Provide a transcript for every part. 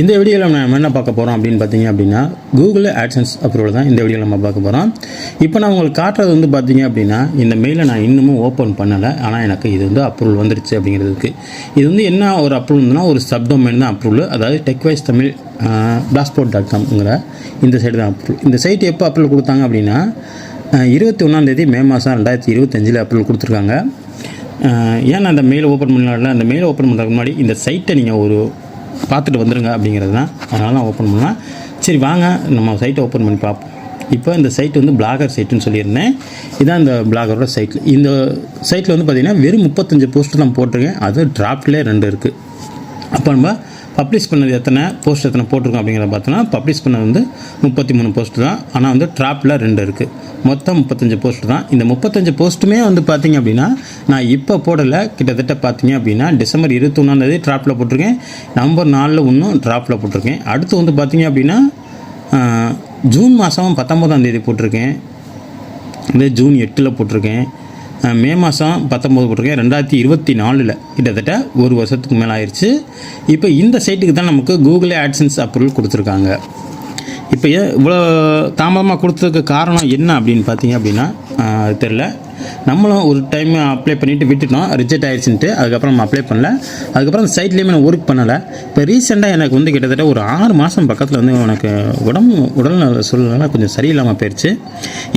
இந்த வீடியோவில் நம்ம என்ன பார்க்க போகிறோம் அப்படின்னு பார்த்தீங்க அப்படின்னா கூகுள் ஆட்சன்ஸ் அப்ரூவல் தான் இந்த வீடியோவில் நம்ம பார்க்க போகிறோம் இப்போ நான் உங்களுக்கு காட்டுறது வந்து பார்த்தீங்க அப்படின்னா இந்த மெயிலை நான் இன்னமும் ஓப்பன் பண்ணலை. ஆனால் எனக்கு இது வந்து அப்ரூவல் வந்துருச்சு அப்படிங்கிறதுக்கு இது வந்து என்ன ஒரு அப்ரூவல்னா ஒரு சப்டொமைன் தான் அப்ரூவல் அதாவது டெக்வைஸ் தமிழ் டாஸ்போர்ட் டாட் காம்ங்கிற இந்த சைடு தான் அப்ரூவல் இந்த சைட் எப்போ அப்ரூவல் கொடுத்தாங்க அப்படின்னா இருபத்தி ஒன்றாந்தேதி மே மாதம் ரெண்டாயிரத்தி இருபத்தஞ்சில் அப்ரூவல் கொடுத்துருக்காங்க. ஏன்னா அந்த மெயில் ஓப்பன் பண்ணல? அந்த மெயில் ஓப்பன் பண்ணுறதுக்கு முன்னாடி இந்த சைட்டை நீங்கள் ஒரு பார்த்துட்டு வந்துடுங்க அப்படிங்கிறது தான் அதனால தான் ஓப்பன் பண்ணலாம் சரி வாங்க நம்ம சைட்டை ஓப்பன் பண்ணி பார்ப்போம். இப்போ இந்த சைட் வந்து பிளாகர் சைட்டுன்னு சொல்லியிருந்தேன். இதான் இந்த பிளாகரோட சைட் இந்த சைட்டில் வந்து பார்த்திங்கன்னா வெறும் முப்பத்தஞ்சு போஸ்ட்டு தான் போட்டிருக்கேன். அது டிராஃப்ட்லேயே ரெண்டு இருக்குது அப்போ நம்ம பப்ளிஷ் பண்ணது எத்தனை? போஸ்ட் எத்தனை போட்டிருக்கோம் அப்படிங்கிறத பார்த்தோன்னா பப்ளிஷ் பண்ணது வந்து முப்பத்தி மூணு போஸ்ட்டு தான். ஆனால் வந்து ட்ராப்பில் ரெண்டு இருக்குது மொத்தம் முப்பத்தஞ்சு போஸ்ட் தான். இந்த முப்பத்தஞ்சு போஸ்ட்டுமே வந்து பார்த்திங்க அப்படின்னா நான் இப்போ போடலை. கிட்டத்தட்ட பார்த்தீங்க அப்படின்னா டிசம்பர் இருபத்தொன்னாந்தேதி ட்ராப்பில் போட்டிருக்கேன். நவம்பர் நாலில் இன்னும் ட்ராப்பில் போட்டிருக்கேன். அடுத்து வந்து பார்த்திங்க அப்படின்னா ஜூன் மாதம் பத்தொம்போதாம் தேதி போட்டிருக்கேன். இதே ஜூன் எட்டில் போட்டிருக்கேன். மே மாதம் பத்தொம்போது போட்டிருக்கேன். ரெண்டாயிரத்தி இருபத்தி நாலில் கிட்டத்தட்ட ஒரு வருஷத்துக்கு மேலே ஆயிடுச்சு இப்போ இந்த சைட்டுக்கு தான் நமக்கு கூகுள் ஆட்சன்ஸ் அப்ரூவல் கொடுத்துருக்காங்க. இப்போ இவ்வளோ தாமதமாக கொடுத்ததுக்கு காரணம் என்ன அப்படின்னு பார்த்தீங்க அப்படின்னா அது தெரில நம்மளும் ஒரு டைம் அப்ளை பண்ணிவிட்டு விட்டுட்டோம் ரிஜெக்ட் ஆயிடுச்சுன்ட்டு அதுக்கப்புறம் நம்ம அப்ளை பண்ணல. அதுக்கப்புறம் அந்த சைட்லேயுமே நான் ஒர்க் பண்ணலை. இப்போ ரீசெண்டாக எனக்கு வந்து கிட்டத்தட்ட ஒரு ஆறு மாதம் பக்கத்தில் வந்து எனக்கு உடம்பு உடல்நல சூழ்நிலை கொஞ்சம் சரியில்லாமல் போயிடுச்சு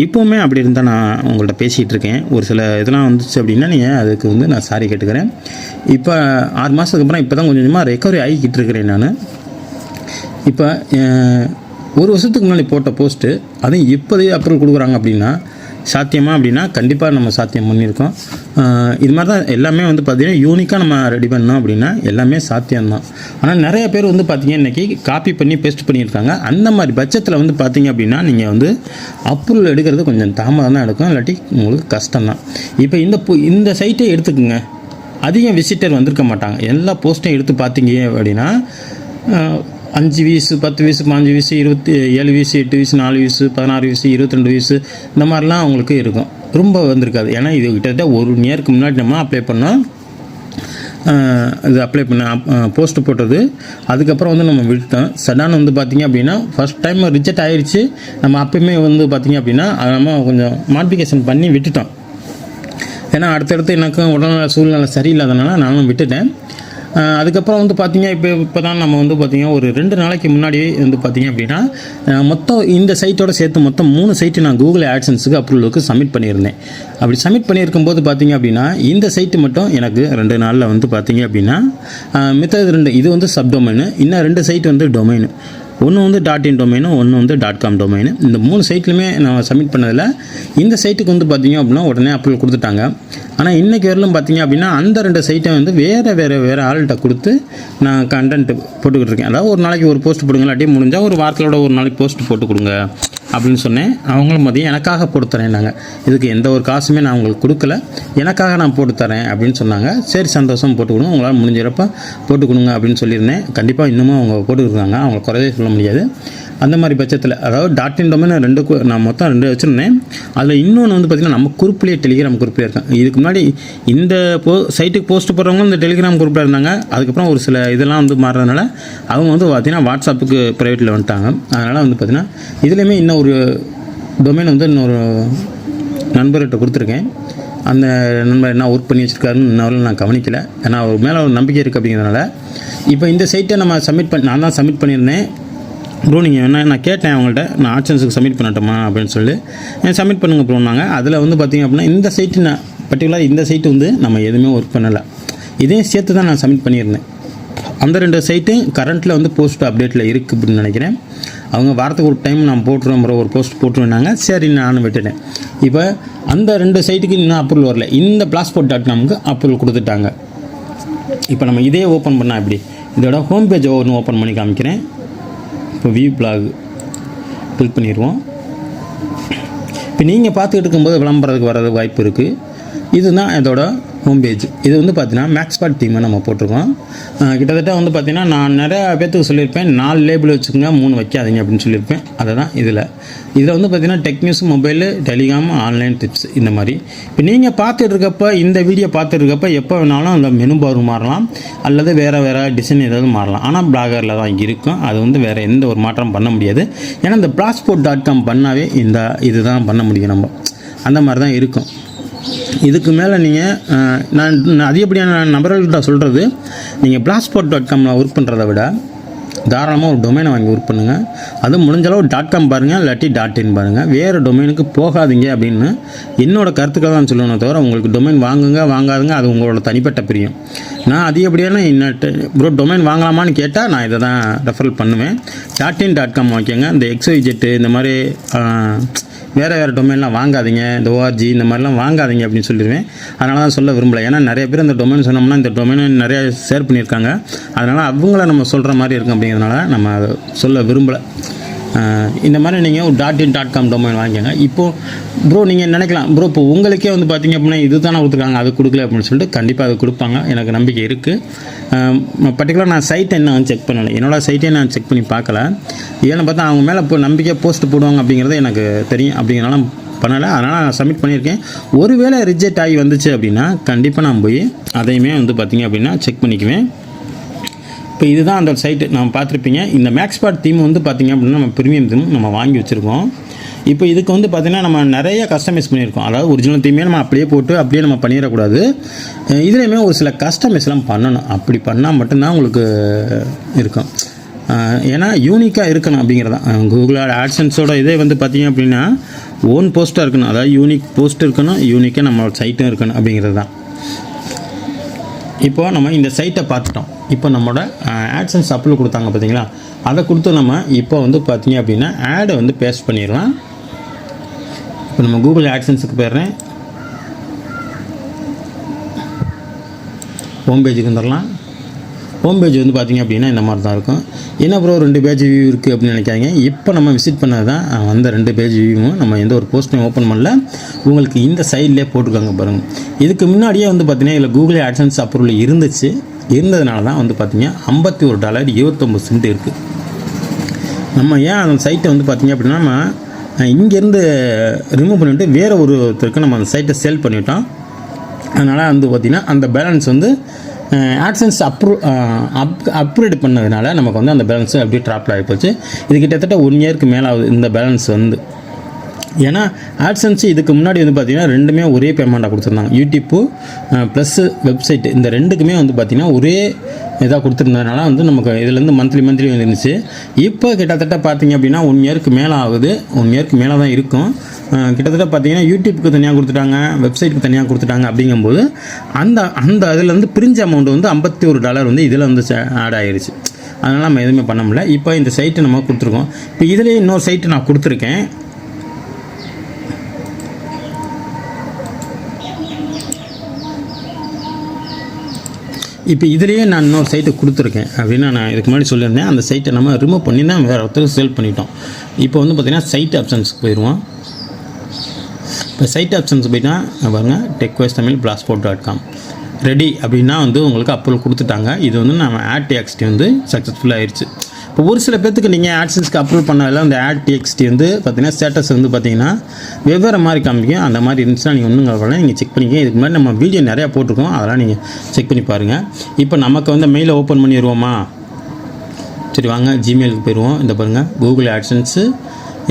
இப்போவுமே அப்படி இருந்தால் நான் உங்கள்கிட்ட பேசிகிட்டு இருக்கேன். ஒரு சில இதெல்லாம் வந்துச்சு அப்படின்னா நீங்கள் அதுக்கு வந்து நான் சாரி கேட்டுக்கிறேன். இப்போ ஆறு மாதத்துக்கு அப்புறம் இப்போ தான் கொஞ்சம் கொஞ்சமாக ரெக்கவரி ஆகிக்கிட்டு இருக்கிறேன் நான். இப்போ ஒரு வருஷத்துக்கு முன்னாடி போட்ட போஸ்ட்டு அதுவும் இப்போதே அப்ரூவல் கொடுக்குறாங்க அப்படின்னா சாத்தியமா அப்படின்னா கண்டிப்பாக நம்ம சாத்தியம் பண்ணியிருக்கோம். இது மாதிரி தான் எல்லாமே வந்து பார்த்திங்கன்னா யூனிக்காக நம்ம ரெடி பண்ணோம் அப்படின்னா எல்லாமே சாத்தியம்தான். ஆனால் நிறைய பேர் வந்து பார்த்திங்க இன்றைக்கி காப்பி பண்ணி பேஸ்ட் பண்ணியிருக்காங்க. அந்த மாதிரி பட்சத்தில் வந்து பார்த்தீங்க அப்படின்னா நீங்கள் வந்து அப்ரூவல் எடுக்கிறது கொஞ்சம் தாமதம் தான் எடுக்கும். இல்லாட்டி உங்களுக்கு கஷ்டம்தான். இப்போ இந்த பு- இந்த சைட்டை எடுத்துக்கோங்க. அதிகம் விசிட்டர் வந்திருக்க மாட்டாங்க. எல்லா போஸ்ட்டையும் எடுத்து பார்த்தீங்க அப்படின்னா அஞ்சு வீசு பத்து வீசு பாஞ்சு வீசு இருபத்தி ஏழு வீசு எட்டு வீசு நாலு வீசு பதினாறு வீசு இருபத்திரெண்டு வயசு வீசு இந்த மாதிரிலாம் அவங்களுக்கு இருக்கும். ரொம்ப வந்திருக்காது. ஏன்னா இது கிட்டத்தட்ட ஒரு இயருக்கு முன்னாடி நம்ம அப்ளை பண்ணோம். இது அப்ளை பண்ண போஸ்ட் போட்டது. அதுக்கப்புறம் வந்து நம்ம விட்டோம் சடான் வந்து பார்த்திங்க அப்படின்னா ஃபஸ்ட் டைம் ரிஜெக்ட் ஆயிடுச்சு நம்ம அப்பயுமே வந்து பார்த்திங்க அப்படின்னா அதை நம்ம கொஞ்சம் மாடிஃபிகேஷன் பண்ணி விட்டுட்டோம். ஏன்னா அடுத்தடுத்து எனக்கும் உடல்நல சூழ்நிலை சரியில்லாதனால நானும் விட்டுட்டேன். அதுக்கப்புறம் வந்து பார்த்தீங்க இப்போ இப்போ தான் நம்ம வந்து பார்த்திங்கன்னா ஒரு ரெண்டு நாளைக்கு முன்னாடி வந்து பார்த்தீங்க அப்படின்னா மொத்தம் இந்த சைட்டோட சேர்த்து மொத்தம் மூணு சைட்டு நான் கூகுள் ஆட்சன்ஸுக்கு அப்ரூவலுக்கு சப்மிட் பண்ணியிருந்தேன். அப்படி சப்மிட் பண்ணியிருக்கும் போது பார்த்தீங்க அப்படின்னா இந்த சைட்டு மட்டும் எனக்கு ரெண்டு நாளில் வந்து பார்த்தீங்க அப்படின்னா மித்தது ரெண்டு இது வந்து சப்டொமைனு இன்னும் ரெண்டு சைட் வந்து டொமைனு ஒன்று வந்து டாட் இன் டொமைனு ஒன்று வந்து டாட் காம் டொமைனு இந்த மூணு சைட்லையுமே நான் சப்மிட் பண்ணதில் இந்த சைட்டுக்கு வந்து பார்த்திங்க அப்படின்னா உடனே அப்ரூவல் கொடுத்துட்டாங்க. ஆனால் இன்றைக்கி வரலும் பார்த்தீங்க அப்படின்னா அந்த ரெண்டு சைட்டை வந்து வேறு வேறு வேறு ஆள்கிட்ட கொடுத்து நான் கண்டென்ட் போட்டுக்கிட்டு இருக்கேன். அதாவது ஒரு நாளைக்கு ஒரு போஸ்ட் போடுங்க இல்லாட்டி முடிஞ்சால் ஒரு வாரத்தோட ஒரு நாளைக்கு போஸ்ட் போட்டு கொடுங்க. அப்படின்னு சொன்னேன். அவங்களும் மதியம் எனக்காக போட்டு தரேன்னாங்க நாங்கள் இதுக்கு எந்த ஒரு காசுமே நான் உங்களுக்கு கொடுக்கல. எனக்காக நான் போட்டு தரேன் அப்படின்னு சொன்னாங்க. சரி சந்தோஷம் போட்டு கொடுங்க. உங்களால் முடிஞ்சிறப்ப போட்டு கொடுங்க அப்படின்னு சொல்லியிருந்தேன். கண்டிப்பாக இன்னமும் அவங்க போட்டுருக்காங்க அவங்களை குறையவே சொல்ல முடியாது. அந்த மாதிரி பட்சத்தில் அதாவது டாட் இன் டொமைன் ரெண்டு நான் மொத்தம் ரெண்டு வச்சுருந்தேன். அதில் இன்னொன்று வந்து பார்த்திங்கன்னா நம்ம குரூப்லேயே டெலிகிராம் குரூப்லேயே இருக்கேன் இதுக்கு முன்னாடி இந்த போ சைட்டுக்கு போஸ்ட் போடுறவங்க இந்த டெலிகிராம் குரூப்பில் இருந்தாங்க. அதுக்கப்புறம் ஒரு சில இதெல்லாம் வந்து மாறுறதுனால அவங்க வந்து பார்த்திங்கன்னா வாட்ஸ்அப்புக்கு ப்ரைவேட்டில் வந்துட்டாங்க. அதனால் வந்து பார்த்திங்கன்னா இதுலேயுமே இன்னும் ஒரு டொமைன் வந்து இன்னொரு நண்பர்கிட்ட கொடுத்துருக்கேன். அந்த நண்பர் என்ன ஒர்க் பண்ணி வச்சுருக்காருன்னு இன்னும் நான் கவனிக்கல. ஏன்னா அவர் மேலே ஒரு நம்பிக்கை இருக்குது அப்படிங்கிறதுனால. இப்போ இந்த சைட்டை நம்ம சப்மிட் பண்ணி நான் தான் சப்மிட் பண்ணியிருந்தேன். ப்ரோ நீங்கள் என்ன நான் கேட்டேன் அவங்கள்ட்ட நான் ஆப்ஷன்ஸுக்கு சப்மிட் பண்ணட்டுமா அப்படின்னு சொல்லி. சப்மிட் பண்ணுங்க ப்ரோனாங்க அதில் வந்து பார்த்திங்க அப்படின்னா இந்த சைட்டு நான் பர்டிகுலராக இந்த சைட்டு வந்து நம்ம எதுவுமே ஒர்க் பண்ணலை. இதையும் சேர்த்து தான் நான் சப்மிட் பண்ணியிருந்தேன். அந்த ரெண்டு சைட்டும் கரண்ட்டில் வந்து போஸ்ட் அப்டேட்டில் இருக்குது அப்படின்னு நினைக்கிறேன். அவங்க வாரத்துக்கு ஒரு டைம் நான் போட்டுருவோம் ப்ரோ ஒரு போஸ்ட் போட்டுருவேனாங்க சரி நானும் விட்டுட்டேன். இப்போ அந்த ரெண்டு சைட்டுக்கு இன்னும் அப்ரூவல் வரல. இந்த பிளாஸ்போர்ட் டாட் நமக்கு அப்ரூவல் கொடுத்துட்டாங்க. இப்போ நம்ம இதே ஓப்பன் பண்ணால் எப்படி? இதோட ஹோம் பேஜ் ஒன்று ஓப்பன் பண்ணி காமிக்கிறேன். வியூ பிளாக் கிளிக் பண்ணிடுவோம். இப்போ நீங்கள் பார்த்துக்கிட்டு இருக்கும்போது விளம்பரத்துக்கு வர்றது வாய்ப்பு இருக்குது இதுதான் இதோட ஹோம் பேஜ் இது வந்து பார்த்தீங்கன்னா மேக்ஸ்பாட் தீமை நம்ம போட்டிருக்கோம். கிட்டத்தட்ட வந்து பார்த்திங்கன்னா நான் நிறையா பேர்த்துக்கு சொல்லியிருப்பேன் நாலு லேபிள் வச்சுக்கோங்க மூணு வைக்காதீங்க அப்படின்னு சொல்லியிருப்பேன். அதை தான் இதில். இதில் வந்து பார்த்திங்கன்னா tech news mobile telecom online tips இந்த மாதிரி. இப்போ நீங்கள் பார்த்துட்ருக்கப்ப இந்த வீடியோ பார்த்துட்ருக்கப்ப எப்போ வேணாலும் அந்த மெனு பார் மாறலாம். அல்லது வேறு வேறு டிசைன் ஏதாவது மாறலாம். ஆனால் பிளாகரில் தான் இருக்கும். அது வந்து வேறு எந்த ஒரு மாற்றம் பண்ண முடியாது. ஏன்னா இந்த பிளாஸ்போர்ட் டாட் காம் பண்ணாவே இந்த இதுதான் பண்ண முடியும் நம்ம. அந்த மாதிரி தான் இருக்கும். இதுக்கு மேலே நீங்கள் நான் அதிகப்படியான நபர்கள்ட்ட சொல்கிறது நீங்கள் பிளாஸ்போர்ட் டாட் காமில் ஒர்க் பண்ணுறதை விட தாராளமாக ஒரு டொமைனை வாங்கி ஒர்க் பண்ணுங்கள் அதுவும் முடிஞ்ச அளவு டாட் காம் பாருங்கள் இல்லாட்டி டாட் இன் பாருங்கள் வேறு டொமைனுக்கு போகாதீங்க அப்படின்னு என்னோடய கருத்துக்களை தான் சொல்லணும் தவிர உங்களுக்கு டொமைன் வாங்குங்க வாங்காதுங்க அது உங்களோட தனிப்பட்ட பிரியம். நான் அதிகப்படியான இன்னட்டு ப்ரோ டொமைன் வாங்கலாமான்னு கேட்டால் நான் இதை தான் ரெஃபரல் பண்ணுவேன். டாட் இன் டாட் காம் வாங்கிக்கோங்க இந்த எக்ஸ்ஒய்ஜெட்டு இந்த மாதிரி வேறு வேறு டொமைன்லாம் வாங்காதீங்க. இந்த ஓஆர்ஜி இந்த மாதிரிலாம் வாங்காதீங்க அப்படின்னு சொல்லிடுவேன். அதனால தான் சொல்ல விரும்பலை. ஏன்னா நிறைய பேர் இந்த டொமைன் சொன்னோம்னா இந்த டொமைனை நிறைய ஷேர் பண்ணியிருக்காங்க. அதனால் அவங்கள நம்ம சொல்கிற மாதிரி இருக்கும் அப்படிங்கிறதுனால நம்ம அதை சொல்ல விரும்பலை. இந்த மாதிரி நீங்கள் ஒரு dot in dot com domain வாங்கிக்கோங்க. இப்போது ப்ரோ நீங்கள் நினைக்கலாம் ப்ரோ இப்போ உங்களுக்கே வந்து பார்த்தீங்க அப்படின்னா இது தானே கொடுத்துருக்காங்க அது கொடுக்கல அப்படின்னு சொல்லிட்டு கண்டிப்பாக அது கொடுப்பாங்க. எனக்கு நம்பிக்கை இருக்குது பர்டிகுலர் நான் சைட்டை என்ன செக் பண்ணலை. என்னோடய சைட்டை நான் செக் பண்ணி பார்க்கல. ஏன்னு பார்த்தா அவங்க மேலே இப்போ நம்பிக்கை போஸ்ட் போடுவாங்க அப்படிங்கிறது எனக்கு தெரியும் அப்படிங்கிறனால பண்ணலை. அதனால் நான் சப்மிட் பண்ணியிருக்கேன். ஒருவேளை ரிஜெக்ட் ஆகி வந்துச்சு அப்படின்னா கண்டிப்பாக நான் போய் அதையுமே வந்து பார்த்திங்க அப்படின்னா செக் பண்ணிக்குவேன். இப்போ இதுதான் அந்த சைட்டு நம்ம பார்த்துருப்பீங்க. இந்த மேக்ஸ்பாட் தீம் வந்து பார்த்தீங்க அப்படின்னா நம்ம ப்ரீமியம் தீம் நம்ம வாங்கி வச்சுருக்கோம். இப்போ இதுக்கு வந்து பார்த்திங்கன்னா நம்ம நிறைய கஸ்டமைஸ் பண்ணியிருக்கோம். அதாவது ஒரிஜினல் தீமே நம்ம அப்படியே போட்டு அப்படியே நம்ம பண்ணிடக்கூடாது. இதுலேயுமே ஒரு சில கஸ்டமைஸ்லாம் பண்ணணும். அப்படி பண்ணால் மட்டும்தான் உங்களுக்கு இருக்கும். ஏன்னா யூனிக்காக இருக்கணும் அப்படிங்கிறதான் கூகுளோட ஆட்சன்ஸோட இதே வந்து பார்த்தீங்க அப்படின்னா ஓன் போஸ்ட்டாக இருக்கணும். அதாவது யூனிக் போஸ்ட் இருக்கணும் யூனிக்காக நம்மளோட சைட்டும் இருக்கணும் அப்படிங்கிறது தான் இப்போ நம்ம இந்த சைட்டை பார்த்துட்டோம். இப்போ நம்மளோட ஆட்சன்ஸ் அப்லோட் கொடுத்தாங்க பார்த்தீங்களா? அதை கொடுத்து நம்ம இப்போ வந்து பார்த்தீங்க அப்படின்னா ஆடை வந்து பேஸ்ட் பண்ணிடலாம். இப்போ நம்ம கூகுள் ஆட்சன்ஸுக்கு போயிடுறேன். ஹோம் பேஜுக்கு வந்துடலாம். ஹோம் பேஜ் வந்து பார்த்திங்க அப்படின்னா இந்த மாதிரி தான் இருக்கும். என்ன ப்ரோ ரெண்டு பேஜ் வியூ இருக்குது அப்படின்னு நினைக்காதீங்க. இப்போ நம்ம விசிட் பண்ணது தான் வந்த ரெண்டு பேஜ் வியூவும் நம்ம எந்த ஒரு போஸ்ட்டையும் ஓப்பன் பண்ணல. உங்களுக்கு இந்த சைட்லேயே போட்டிருக்காங்க பாருங்கள் இதுக்கு முன்னாடியே வந்து பார்த்திங்கன்னா இதில் கூகுள் ஆட்சன்ஸ் அப்ரூவல் இருந்துச்சு. இருந்ததுனால தான் வந்து பார்த்திங்கன்னா ஐம்பத்தி ஒரு டாலர் இருபத்தொம்பது சென்ட் இருக்குது நம்ம ஏன் அந்த சைட்டை வந்து பார்த்தீங்க அப்படின்னா நம்ம இங்கேருந்து ரிமூவ் பண்ணிவிட்டு வேறு ஒருத்தருக்கு நம்ம அந்த சைட்டை சேல் பண்ணிவிட்டோம் அதனால் வந்து பார்த்திங்கன்னா அந்த பேலன்ஸ் வந்து ஆட்சன்ஸ் அப்ரூ அப் அப்கிரேட் பண்ணதுனால நமக்கு வந்து அந்த பேலன்ஸ் அப்படியே ட்ராப்பில் ஆகி போச்சு. இது கிட்டத்தட்ட ஒன் இயருக்கு மேலே ஆகுது இந்த பேலன்ஸ் வந்து. ஏன்னா ஆட்சன்ஸ் இதுக்கு முன்னாடி வந்து பார்த்திங்கன்னா ரெண்டுமே ஒரே பேமெண்ட்டாக கொடுத்துருந்தாங்க. யூடியூப்பு ப்ளஸ் வெப்சைட் இந்த ரெண்டுக்குமே வந்து பார்த்திங்கன்னா ஒரே இதாக கொடுத்துருந்ததுனால வந்து நமக்கு இதுலேருந்து மந்த்லி மந்த்லி வந்துருந்துச்சு இப்போ கிட்டத்தட்ட பார்த்தீங்க அப்படின்னா ஒன் இயருக்கு மேலே ஆகுது. ஒன் இயருக்கு மேலே தான் இருக்கும். கிட்டத்தட்ட பார்த்தீங்கன்னா யூடியூப்க்கு தனியாக கொடுத்துட்டாங்க வெப்சைட்டுக்கு தனியாக கொடுத்துட்டாங்க அப்படிங்கும்போது அந்த அந்த அதுலேருந்து பிரிஞ்ச அமௌண்ட் வந்து ஐம்பத்தி ஒரு டாலர் வந்து இதில் வந்து ஆட் ஆகிருச்சு அதனால் நம்ம எதுவுமே பண்ண முடியல. இப்போ இந்த சைட்டு நம்ம கொடுத்துருக்கோம். இப்போ இதுலேயே இன்னொரு சைட்டு நான் கொடுத்துருக்கேன். இப்போ இதுலேயே நான் இன்னொரு சைட்டை கொடுத்துருக்கேன் அப்படின்னு நான் இதுக்கு முன்னாடி சொல்லியிருந்தேன். அந்த சைட்டை நம்ம ரிமூவ் பண்ணி தான் வேறு ஒருத்தருக்கு சேல் பண்ணிட்டோம். இப்போ வந்து பார்த்திங்கன்னா சைட் ஆப்ஷன்ஸ்க்கு போயிடுவோம் இப்போ சைட் ஆப்ஷன்ஸ் போயிட்டா பாருங்கள் டெக்வைஸ் தமிழ் பிளாஸ்போர்ட் டாட் காம் ரெடி அப்படின்னா வந்து உங்களுக்கு அப்ரூவல் கொடுத்துட்டாங்க. இது வந்து நம்ம ஆட் டிஎக்ஸ்டி வந்து சக்ஸஸ்ஃபுல் ஆயிடுச்சு இப்போ ஒரு சில பேர்த்துக்கு நீங்கள் ஆட்ஸன்ஸ்க்கு அப்ரூவ் பண்ணதில் அந்த ஆட் டிஎக்ஸ்டி வந்து பார்த்தீங்கன்னா ஸ்டேட்டஸ் வந்து பார்த்தீங்கன்னா வெவ்வேறு மாதிரி காமிக்கும். அந்த மாதிரி இருந்துச்சுன்னா நீங்கள் ஒன்றும் கவலை நீங்கள் செக் பண்ணிக்க இதுக்கு முன்னாடி நம்ம வீடியோ நிறையா போட்டிருக்கோம். அதெல்லாம் நீங்கள் செக் பண்ணி பாருங்கள் இப்போ நமக்கு வந்து மெயிலை ஓப்பன் பண்ணிடுவோமா சரி வாங்க. ஜிமெயிலுக்கு போயிடுவோம் இந்த பாருங்கள் கூகுள் ஆட்ஸன்ஸு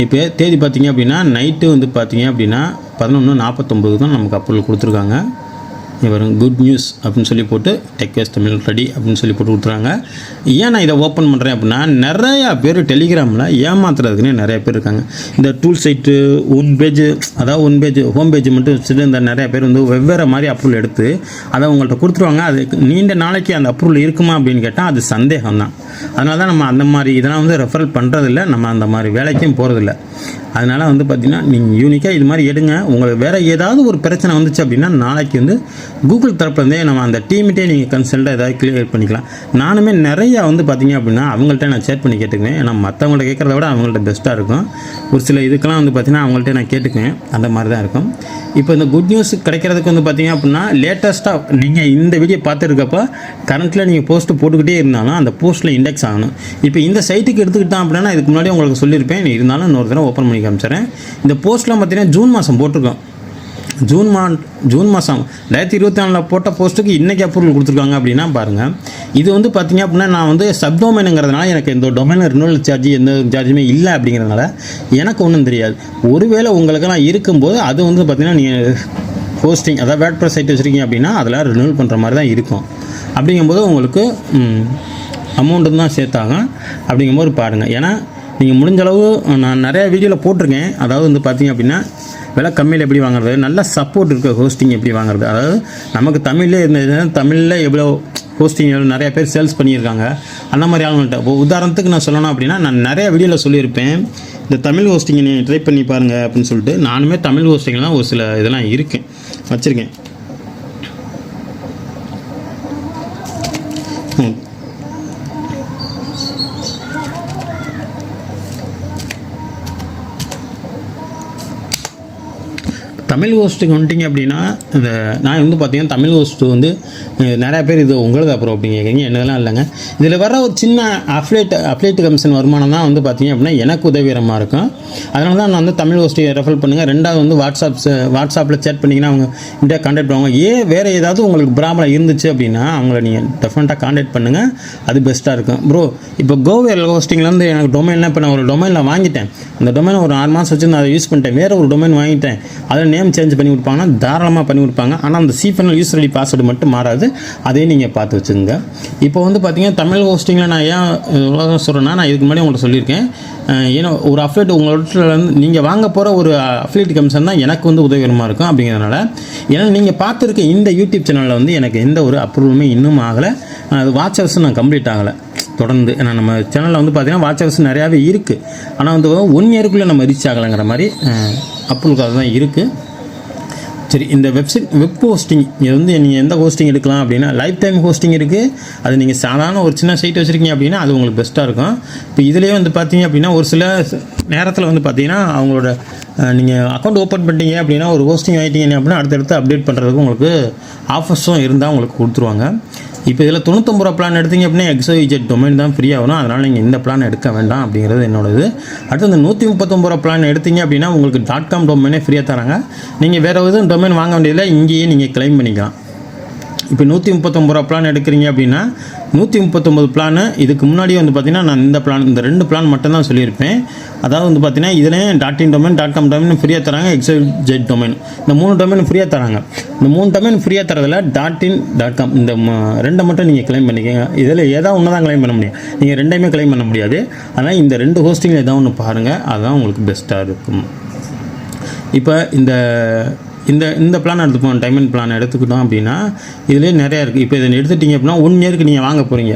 இப்போ தேதி பார்த்தீங்க அப்படின்னா நைட்டு வந்து பார்த்தீங்க அப்படின்னா பதினொன்று நாற்பத்தொம்பது தான் நமக்கு அப்ரூவல் கொடுத்துருக்காங்க. இங்கே வரும் குட் நியூஸ் அப்படின்னு சொல்லி போட்டு டெக்வேஸ் தமிழ் ரெடி அப்படின்னு சொல்லி போட்டு கொடுத்துறாங்க. ஏன் நான் இதை ஓப்பன் பண்ணுறேன் அப்படின்னா நிறையா பேர் டெலிகிராமில் ஏமாத்துறதுக்குன்னே நிறைய பேர் இருக்காங்க. இந்த டூல் சைட்டு ஒன் பேஜ் அதாவது ஒன் பேஜ் ஹோம் பேஜ் மட்டும் வச்சுட்டு இந்த நிறைய பேர் வந்து வெவ்வேறு மாதிரி அப்ரூவல் எடுத்து அதை உங்கள்கிட்ட கொடுத்துருவாங்க. அது நீண்ட நாளைக்கு அந்த அப்ரூவல் இருக்குமா அப்படின்னு கேட்டால் அது சந்தேகம் தான் அதனால தான் நம்ம அந்த மாதிரி இதெல்லாம் வந்து ரெஃபரல் பண்ணுறதில்ல நம்ம அந்த மாதிரி வேலைக்கும் போகிறதில்ல அதனால் வந்து பார்த்தீங்கன்னா நீங்கள் யூனிக்காக இது மாதிரி எடுங்க. உங்களுக்கு வேறு ஏதாவது ஒரு பிரச்சனை வந்துச்சு அப்படின்னா நாளைக்கு வந்து கூகுள் தரப்புலேருந்தே நம்ம அந்த டீமிட்டே நீங்கள் கன்சல்ட்டாக ஏதாவது கிளியர் பண்ணிக்கலாம். நானுமே நிறையா வந்து பார்த்திங்க அப்படின்னா அவங்கள்ட்ட நான் சேட் பண்ணி கேட்டுக்குவேன். ஏன்னா மற்றவங்கள்ட்ட கேட்குறத விட அவங்கள்ட்ட பெஸ்ட்டாக இருக்கும். ஒரு சில இதுக்கெல்லாம் வந்து பார்த்தீங்கன்னா அவங்கள்ட்ட நான் கேட்டுக்குவேன். அந்த மாதிரி தான் இருக்கும். இப்போ இந்த குட் நியூஸ் கிடைக்கிறதுக்கு வந்து பார்த்தீங்க அப்படின்னா லேட்டஸ்ட்டாக நீங்கள் இந்த வீடியோ பார்த்துருக்கப்ப கரண்ட்டில் நீங்கள் போஸ்ட்டு போட்டுக்கிட்டே இருந்தாலும் அந்த போஸ்ட்டில் இண்டெக்ஸ் ஆகணும். இப்போ இந்த சைட்டுக்கு எடுத்துக்கிட்டான் அப்படின்னா இதுக்கு முன்னாடி உங்களுக்கு சொல்லியிருப்பேன். இருந்தாலும் இன்னொரு தடவை ஓப்பன் பண்ணி காமிச்சிடுறேன் இந்த போஸ்ட்லாம் பார்த்தீங்கன்னா ஜூன் மாதம் போட்டிருக்கோம். ஜூன் மா ஜூன் மாதம் ரெண்டாயிரத்தி இருபத்தி நாலில் போட்ட போஸ்ட்டுக்கு இன்றைக்கி அப்ரூவல் கொடுத்துருக்காங்க அப்படின்னா பாருங்கள் இது வந்து பார்த்தீங்க அப்படின்னா நான் வந்து சப் டொமைனுங்கிறதுனால எனக்கு இந்த டொமைன் ரினுவல் சார்ஜ் எந்த சார்ஜுமே இல்லை அப்படிங்கிறதுனால எனக்கு ஒன்றும் தெரியாது. ஒருவேளை உங்களுக்கெல்லாம் இருக்கும்போது அது வந்து பார்த்தீங்கன்னா நீங்கள் ஹோஸ்டிங் அதாவது வேட் ப்ரெஸ் சைட் வச்சுருக்கீங்க அப்படின்னா அதில் ரினுவல் பண்ணுற மாதிரி தான் இருக்கும். அப்படிங்கும்போது உங்களுக்கு அமௌண்ட்டு தான் சேர்த்தாங்க. அப்படிங்கும்போது பாருங்கள் ஏன்னா நீங்கள் முடிஞ்ச அளவு நான் நிறையா வீடியோவில் போட்டிருக்கேன். அதாவது வந்து பார்த்தீங்க அப்படின்னா விலை கம்மியில் எப்படி வாங்குறது நல்ல சப்போர்ட் இருக்க ஹோஸ்டிங் எப்படி வாங்குறது. அதாவது நமக்கு தமிழ்லேயே இருந்தது தமிழில் எவ்வளோ ஹோஸ்டிங் நிறைய பேர் சேல்ஸ் பண்ணியிருக்காங்க. அந்த மாதிரி ஆளுங்கள்ட்ட. இப்போ உதாரணத்துக்கு நான் சொல்லணும் அப்படின்னா நான் நிறைய வீடியோவில் சொல்லியிருப்பேன். இந்த தமிழ் ஹோஸ்டிங்கை நீங்கள் ட்ரை பண்ணி பாருங்கள் அப்படின்னு சொல்லிட்டு நானுமே தமிழ் ஹோஸ்டிங்லாம் ஒரு சில இதெல்லாம் இருக்கேன் வச்சுருக்கேன். தமிழ் ஹோஸ்ட்டுக்கு வந்துட்டிங்க அப்படின்னா இந்த நான் வந்து பார்த்தீங்கன்னா தமிழ் ஹோஸ்ட்டு வந்து நிறையா பேர் இது உங்களது அப்புறம் அப்படிங்க கேட்குறீங்க என்னதெல்லாம் இல்லைங்க. இதில் வர ஒரு சின்ன அப்ளேட் அப்ளேட் கமிஷன் வருமானம் தான் வந்து பார்த்தீங்க அப்படின்னா எனக்கு உதவிகரமாக இருக்கும். அதனால தான் நான் வந்து தமிழ் ஹோஸ்ட்டை ரெஃபர் பண்ணுங்கள் ரெண்டாவது வந்து வாட்ஸ்அப் வாட்ஸ்அப்பில் சேட் பண்ணிங்கன்னா அவங்க இந்தியா கான்டாக்ட் பண்ணுவாங்க. ஏன் வேறு ஏதாவது உங்களுக்கு ப்ராப்ளம் இருந்துச்சு அப்படின்னா அவங்கள நீங்கள் டெஃபினட்டாக கான்டாக்ட் பண்ணுங்கள் அது பெஸ்ட்டாக இருக்கும். ப்ரோ இப்போ கோவேல் ஹோஸ்டிங்லேருந்து எனக்கு டொமைன்லாம் இப்போ நான் ஒரு டொமைனில் வாங்கிட்டேன். அந்த டொமைனை ஒரு ஆறு மாதம் வச்சு நான் அதை யூஸ் பண்ணிட்டேன். வேறு ஒரு டொமைன் வாங்கிட்டேன். அதில் நேம் சேஞ்ச் பண்ணி கொடுப்பாங்கன்னா தாராளமாக பண்ணி கொடுப்பாங்க. ஆனால் அந்த சிஃபனல் யூஸ் ஐடி பாஸ்வேர்டு மட்டும் மாறாது. அதையும் நீங்கள் பார்த்து வச்சுருங்க இப்போ வந்து பார்த்தீங்கன்னா தமிழ் ஹோஸ்டிங்கில் நான் ஏன் இவ்வளோ சொல்கிறேன்னா நான் இதுக்கு முன்னாடி உங்கள்கிட்ட சொல்லியிருக்கேன். ஏன்னா ஒரு அஃபிலேட் உங்கள்கிட்ட வந்து நீங்கள் வாங்க போகிற ஒரு அஃபிலேட் கமிஷன் தான் எனக்கு வந்து உதவிகரமாக இருக்கும் அப்படிங்கிறதுனால ஏன்னா நீங்கள் பார்த்துருக்க இந்த யூடியூப் சேனலில் வந்து எனக்கு எந்த ஒரு அப்ரூவலுமே இன்னும் ஆகலை. அது வாட்ச் நான் கம்ப்ளீட் ஆகலை. தொடர்ந்து ஏன்னா நம்ம சேனலில் வந்து பார்த்தீங்கன்னா வாட்ச் ஹவர்ஸ் நிறையாவே இருக்குது ஆனால் வந்து ஒன் இயருக்குள்ளே நம்ம ரீச் ஆகலைங்கிற மாதிரி அப்ரூவலுக்காக தான் இருக்குது சரி இந்த வெப்சைட் வெப் ஹோஸ்டிங் இது வந்து நீங்கள் எந்த ஹோஸ்டிங் எடுக்கலாம் அப்படின்னா லைஃப் டைம் ஹோஸ்டிங் இருக்குது அது நீங்கள் சாதாரண ஒரு சின்ன சைட் வச்சுருக்கீங்க அப்படின்னா அது உங்களுக்கு பெஸ்ட்டாக இருக்கும். இப்போ இதுலேயே வந்து பார்த்தீங்க அப்படின்னா ஒரு சில நேரத்தில் வந்து பார்த்தீங்கன்னா அவங்களோட நீங்கள் அக்கௌண்ட் ஓப்பன் பண்ணிட்டீங்க அப்படின்னா ஒரு ஹோஸ்டிங் ஆகிட்டீங்க அப்படின்னா அடுத்தடுத்து அப்டேட் பண்ணுறதுக்கு உங்களுக்கு ஆஃபர்ஸும் இருந்தால் உங்களுக்கு கொடுத்துருவாங்க. இப்போ இதில் தொண்ணூத்தொம்பது ரூபா பிளான் எடுத்தீங்க அப்படின்னா எக்ஸோ இஜெட் டொமைன் தான் ஃப்ரீயாக வரும் அதனால் நீங்கள் இந்த பிளான் எடுக்க வேண்டாம் அப்படிங்கிறது என்னோடது. அடுத்து இந்த நூற்றி முப்பத்தொம்பது ரூபா பிளான் எடுத்தீங்க அப்படின்னா உங்களுக்கு டாட் காம் டொமைனே ஃப்ரீயாக தராங்க. நீங்கள் வேறு எதுவும் டொமைன் வாங்க வேண்டியதில்லை. இங்கேயே நீங்கள் கிளைம் பண்ணிக்கலாம். இப்போ நூற்றி முப்பத்தொம்பது ரூபா பிளான் எடுக்கிறீங்க அப்படின்னா நூற்றி முப்பத்தொம்பது பிளானு இதுக்கு முன்னாடி வந்து பார்த்தீங்கன்னா நான் இந்த பிளான் இந்த ரெண்டு பிளான் மட்டும் தான் சொல்லியிருப்பேன். அதாவது வந்து பார்த்தீங்கன்னா இதுலேயே dot in domain dot com domain ஃப்ரீயாக தராங்க எக்ஸல் ஜெட் டொமைன் இந்த மூணு டொமைன் ஃப்ரீயாக தராங்க. இந்த மூணு டொமைன் ஃப்ரீயாக தரதில் டாட் இன் டாட் காம் இந்த ம- ரெண்டை மட்டும் நீங்கள் கிளைம் பண்ணிக்கங்க. இதில் ஏதாவது ஒன்று தான் கிளைம் பண்ண முடியும். நீங்கள் ரெண்டையுமே கிளைம் பண்ண முடியாது. அதனால் இந்த ரெண்டு ஹோஸ்டிங்கில் ஏதாவது ஒன்று பாருங்கள் அதுதான் உங்களுக்கு பெஸ்ட்டாக இருக்கும். இப்போ இந்த இந்த இந்த பிளான் எடுத்துப்போம் டைமண்ட் பிளான் எடுத்துக்கிட்டோம் அப்படின்னா இதுலேயே நிறையா இருக்குது இப்போ இதை எடுத்துட்டீங்க அப்படின்னா ஒன் இயருக்கு நீங்கள் வாங்க போகிறீங்க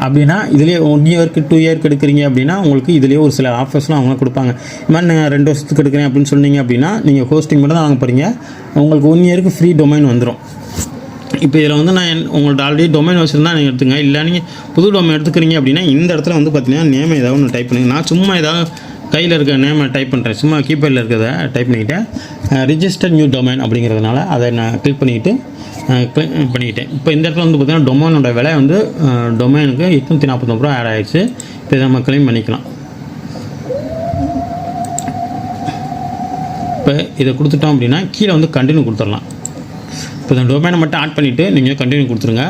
அப்படின்னா இதுலேயே ஒன் இயருக்கு டூ இயருக்கு எடுக்கிறீங்க அப்படின்னா உங்களுக்கு இதுலேயே ஒரு சில ஆஃபர்ஸ்லாம் அவங்க கொடுப்பாங்க. இது மாதிரி நான் ரெண்டு வருஷத்துக்கு எடுக்கிறேன் அப்படின்னு சொன்னீங்க அப்படின்னா நீங்கள் ஹோஸ்டிங் மட்டும் தான் வாங்க போகிறீங்க உங்களுக்கு ஒன் இயருக்கு ஃப்ரீ டொமைன் வந்துடும் இப்போ இதில் வந்து நான் என்- உங்கள்ட்ட ஆல்ரெடி டொமைன் வச்சுருந்தா நீங்கள் எடுத்துங்க. இல்லை நீங்கள் புது டொமைன் எடுத்துக்கிறீங்க அப்படின்னா இந்த இடத்துல வந்து பார்த்தீங்கன்னா நேம் ஏதாவது ஒன்று டைப் பண்ணுங்கள் நான் சும்மா ஏதாவது கையில் இருக்க நேமை டைப் பண்ணுறேன் சும்மா கீபேடில் இருக்கிறத டைப் பண்ணிக்கிட்டேன். ரிஜிஸ்டர் நியூ டொமைன் அப்படிங்கிறதுனால அதை நான் கிளிக் பண்ணிக்கிட்டு கிளிக் பண்ணிக்கிட்டேன். இப்போ இந்த இடத்துல வந்து பார்த்திங்கன்னா டொமைனோட விலை வந்து டொமைனுக்கு எட்நூற்றி நாற்பத்தொம்பது ரூபா ஆட் ஆகிடுச்சு இப்போ இதை நம்ம கிளைம் பண்ணிக்கலாம். இப்போ இதை கொடுத்துட்டோம் அப்படின்னா கீழே வந்து கண்டினியூ கொடுத்துடலாம். இப்போ இந்த டொமைனை மட்டும் ஆட் பண்ணிவிட்டு நீங்கள் கண்டினியூ கொடுத்துருங்க.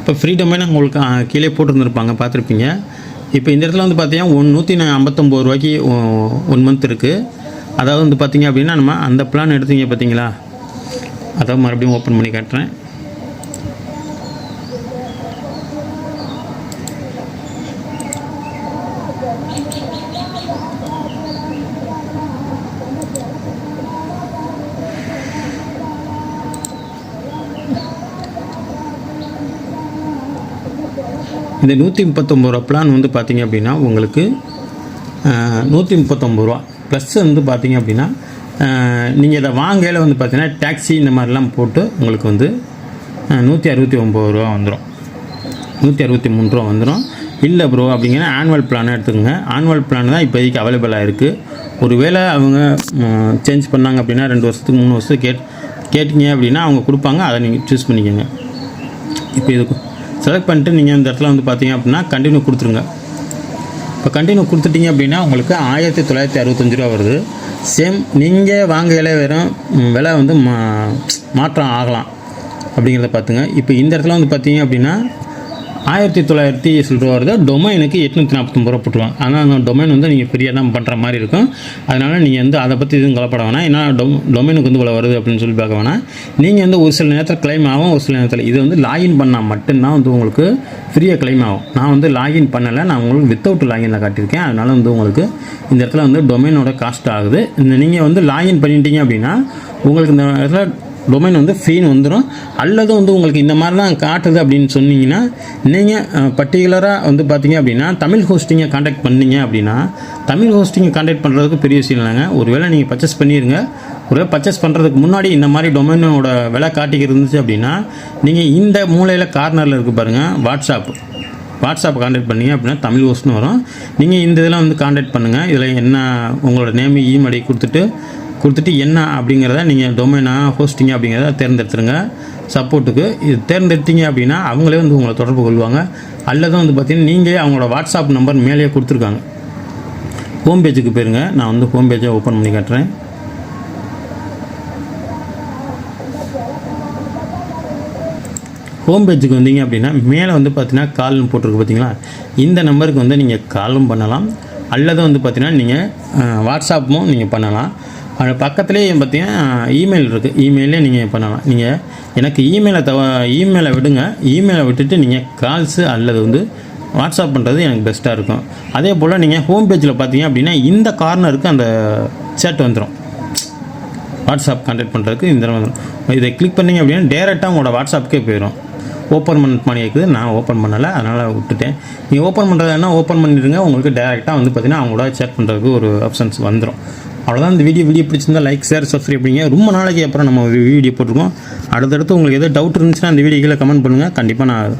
இப்போ ஃப்ரீ டொமைனை உங்களுக்கு கீழே போட்டிருந்துருப்பாங்க பார்த்துருப்பீங்க. இப்போ இந்த இடத்துல வந்து பார்த்தீங்கன்னா ஒன் நூற்றி ஐம்பத்தொம்போது ரூபாய்க்கு ஒன் மந்த் இருக்குது அதாவது வந்து பார்த்தீங்க அப்படின்னா நம்ம அந்த பிளான் எடுத்தீங்க பார்த்தீங்களா? அதை மறுபடியும் ஓப்பன் பண்ணி காட்டுறேன். இந்த நூற்றி முப்பத்தொம்பது ரூபா பிளான் வந்து பார்த்தீங்க அப்படின்னா உங்களுக்கு நூற்றி முப்பத்தொம்பது ரூபா. ப்ளஸ் வந்து பார்த்தீங்க அப்படின்னா நீங்கள் இதை வாங்கையில் வந்து பார்த்தீங்கன்னா டாக்ஸி இந்த மாதிரிலாம் போட்டு உங்களுக்கு வந்து நூற்றி அறுபத்தி ஒம்பது ரூபா வந்துடும் நூற்றி அறுபத்தி மூணு ரூபா வந்துடும் இல்லை ப்ரோ அப்படிங்கன்னா ஆனுவல் பிளானை எடுத்துக்கோங்க. ஆனுவல் பிளான் தான் இப்போதைக்கு அவைலபிளாக இருக்குது ஒருவேளை அவங்க சேஞ்ச் பண்ணாங்க அப்படின்னா ரெண்டு வருஷத்துக்கு மூணு வருஷத்துக்கு கேட் கேட்டிங்க அப்படின்னா அவங்க கொடுப்பாங்க. அதை நீங்கள் சூஸ் பண்ணிக்கோங்க. இப்போ இது செலக்ட் பண்ணிட்டு நீங்கள் இந்த இடத்துல வந்து பார்த்தீங்க அப்படின்னா கண்டினியூ கொடுத்துருங்க. இப்போ கண்டினியூ கொடுத்துட்டீங்க அப்படின்னா உங்களுக்கு ஆயிரத்தி தொள்ளாயிரத்தி அறுபத்தஞ்சு ரூபா வருது. சேம் நீங்கள் வாங்கையில் வெறும் விலை வந்து மா மாற்றம் ஆகலாம். அப்படிங்கிறத பார்த்துங்க இப்போ இந்த இடத்துல வந்து பார்த்தீங்க அப்படின்னா ஆயிரத்தி தொள்ளாயிரத்தி சில்லு ரூபா வருது டொமைனுக்கு எட்நூற்றி நாற்பத்தொம்பது ரூபா போட்டுருவாங்க. ஆனால் அந்த டொமைன் வந்து நீங்கள் ஃப்ரீயாக தான் பண்ணுற மாதிரி இருக்கும். அதனால் நீங்கள் வந்து அதை பற்றி எதுவும் கலப்பட வேணாம். ஏன்னா டொம் டொமைனுக்கு வந்து இவ்வளோ வருது அப்படின்னு சொல்லி பார்க்க வேணாம். நீங்கள் வந்து ஒரு சில நேரத்தில் கிளைம் ஆகும் ஒரு சில நேரத்தில். இது வந்து லாகின் பண்ணால் மட்டும்தான் வந்து உங்களுக்கு ஃப்ரீயாக கிளைம் ஆகும். நான் வந்து லாகின் பண்ணலை. நான் உங்களுக்கு வித்தவுட் லாகினில் காட்டியிருக்கேன். அதனால் வந்து உங்களுக்கு இந்த இடத்துல வந்து டொமைனோட காஸ்ட் ஆகுது. இந்த நீங்கள் வந்து லாகின் பண்ணிட்டீங்க அப்படின்னா உங்களுக்கு இந்த இடத்துல டொமைன் வந்து ஃப்ரீன்னு வந்துடும் அல்லது வந்து உங்களுக்கு இந்த மாதிரி தான் காட்டுது அப்படின்னு சொன்னீங்கன்னா நீங்கள் பர்டிகுலராக வந்து பார்த்தீங்க அப்படின்னா தமிழ் ஹோஸ்டிங்கை காண்டாக்ட் பண்ணீங்க அப்படின்னா தமிழ் ஹோஸ்டிங்கை காண்டாக்ட் பண்ணுறதுக்கு பெரிய விஷயம் இல்லைங்க. ஒருவேளை நீங்கள் பர்ச்சேஸ் பண்ணிடுங்க ஒருவேளை பர்ச்சேஸ் பண்ணுறதுக்கு முன்னாடி இந்த மாதிரி டொமைனோட விலை காட்டிக்கிட்டு இருந்துச்சு அப்படின்னா நீங்கள் இந்த மூலையில் கார்னரில் இருக்குது பாருங்கள் வாட்ஸ்அப் வாட்ஸ்அப் காண்டாக்ட் பண்ணீங்க அப்படின்னா தமிழ் ஹோஸ்ட்னு வரும். நீங்கள் இந்த இதெல்லாம் வந்து காண்டாக்ட் பண்ணுங்கள் இதில் என்ன உங்களோட நேம் இமெயில் கொடுத்துட்டு கொடுத்துட்டு என்ன அப்படிங்கிறத நீங்கள் டொமைனா ஹோஸ்டிங் அப்படிங்கிறத தேர்ந்தெடுத்துருங்க. சப்போர்ட்டுக்கு இது தேர்ந்தெடுத்தீங்க அப்படின்னா அவங்களே வந்து உங்களை தொடர்பு கொள்வாங்க. அல்லது வந்து பார்த்தீங்கன்னா நீங்களே அவங்களோட வாட்ஸ்அப் நம்பர் மேலேயே கொடுத்துருக்காங்க. ஹோம் பேஜுக்கு போயிருங்க. நான் வந்து ஹோம் பேஜை ஓப்பன் பண்ணி காட்டுறேன். ஹோம் பேஜுக்கு வந்தீங்க அப்படின்னா மேலே வந்து பார்த்தீங்கன்னா கால்னு போட்டிருக்கு பார்த்தீங்களா இந்த நம்பருக்கு வந்து நீங்கள் காலும் பண்ணலாம். அல்லது வந்து பார்த்தீங்கன்னா நீங்கள் வாட்ஸ்அப்பும் நீங்கள் பண்ணலாம். அது பக்கத்துலேயே பார்த்தீங்கன்னா இமெயில் இருக்குது இமெயிலே நீங்கள் பண்ணலாம் நீங்கள் எனக்கு இமெயிலை தவ இமெயிலை விடுங்க. இமெயிலை விட்டுட்டு நீங்கள் கால்ஸு அல்லது வந்து வாட்ஸ்அப் பண்ணுறது எனக்கு பெஸ்ட்டாக இருக்கும். அதே போல் நீங்கள் ஹோம் பேஜில் பார்த்தீங்க அப்படின்னா இந்த கார்னருக்கு அந்த சேட் வந்துடும் வாட்ஸ்அப் கான்டாக்ட் பண்ணுறதுக்கு இந்த வந்துடும் இதை கிளிக் பண்ணீங்க அப்படின்னா டேரெக்டாக உங்களோட வாட்ஸ்அப்புக்கே போயிடும் ஓப்பன் பண்ண பண்ணி இருக்குது. நான் ஓப்பன் பண்ணலை. அதனால் விட்டுட்டேன். நீங்கள் ஓப்பன் பண்ணுறதுனா ஓப்பன் பண்ணிடுங்க. உங்களுக்கு டேரெக்டாக வந்து பார்த்தீங்கன்னா அவங்களோட சேட் பண்ணுறதுக்கு ஒரு ஆப்ஷன்ஸ் வந்துடும் அவ்வளோதான் இந்த வீடியோ வீடியோ பிடிச்சிருந்தா லைக் ஷேர் சப்ஸ்கிரைப் பண்ணிங்க. ரொம்ப நாளைக்கு அப்புறம் நம்ம வீடியோ போட்டிருக்கோம். அடுத்தடுத்து உங்களுக்கு எதாவது டவுட் இருந்துச்சுன்னா அந்த வீடியோ கீழே கமெண்ட் பண்ணுங்கள் கண்டிப்பாக நான்